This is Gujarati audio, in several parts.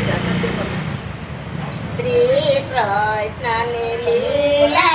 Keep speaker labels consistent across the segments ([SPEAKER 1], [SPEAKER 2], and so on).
[SPEAKER 1] જાય
[SPEAKER 2] શ્રી કૃષ્ણ લીલા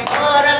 [SPEAKER 2] embora